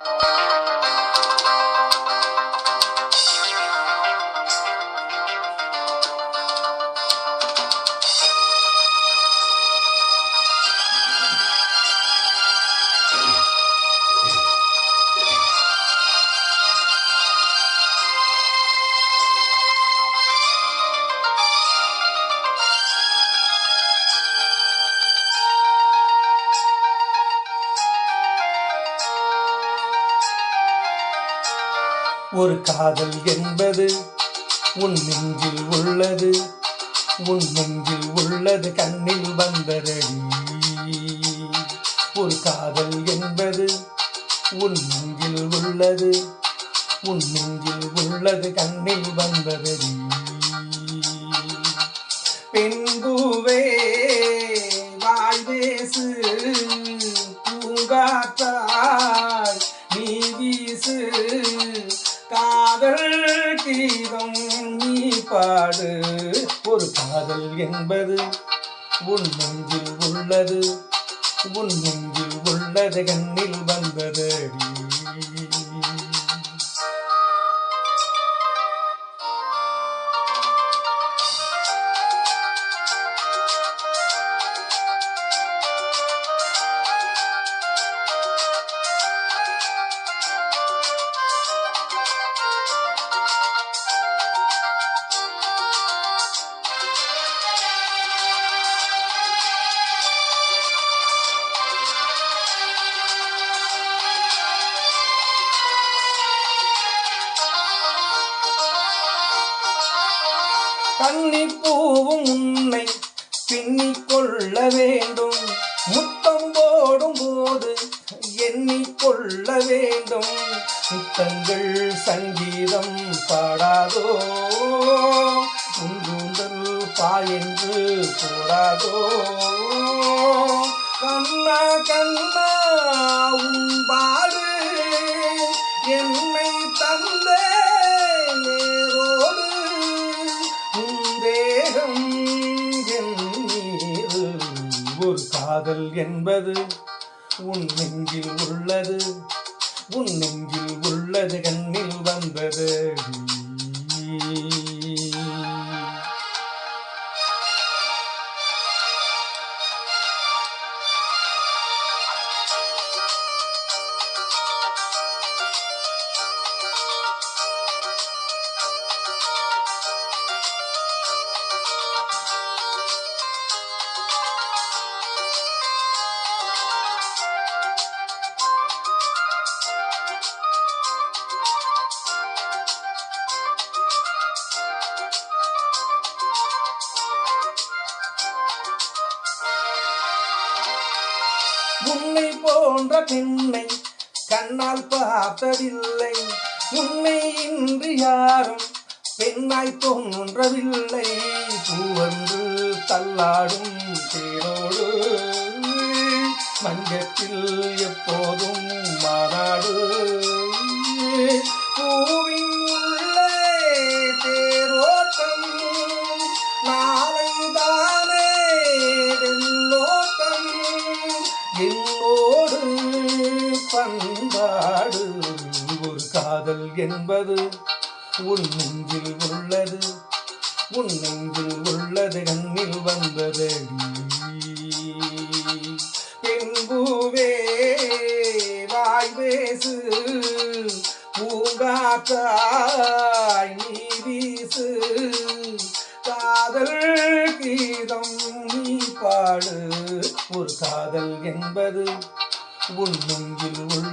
you. ஒரு காதல் என்பது உன் நெஞ்சில் உள்ளது. உன் நெஞ்சில் உள்ளது கண்ணில் வந்ததடி ஒரு காதல் என்பது உன் நெஞ்சில் உள்ளது. உன் நெஞ்சில் உள்ளது கண்ணில் வந்ததடி பெண்பூவே வாழ்வேசு பேசு கீதம் நீ பாடு. ஒரு காதல் என்பது உன் நெஞ்சில் உள்ளது. உன் நெஞ்சில் உள்ளது கண்ணில் வந்ததடி. கன்னிப்பூவும் உன்னை பின்னி கொள்ள வேண்டும். முத்தம் போடும் போது எண்ணிக்கொள்ள வேண்டும். முத்தங்கள் சங்கீதம் பாடாதோ? உங்கூந்தல் பாயென்று போடாதோ கண்ணா கண்ணா காதல் என்பது உன் நெஞ்சில் உள்ளது உன் நெஞ்சில் உள்ளது கண்ணில் வந்தது. உன்னை போன்ற பெண்ணை கண்ணால் பார்த்ததில்லை. உன்னை இன்று யாரும் பெண்ணாய் தோன்றவில்லை. பூவன்று தள்ளாடும் தேரோடு மஞ்சத்தில் எப்போதும் என்னோடு பண்பாடு. ஒரு காதல் என்பது உன் நெஞ்சில் உள்ளது. உன் நெஞ்சில் உள்ளது கண்ணில் வந்தது. பெண்பூவே வாய் பேசு. பூங்காத்தாய் நீ வீசு. காதல் கீதம் நீ பாடு. ஒரு காதல் என்பது உன் உள்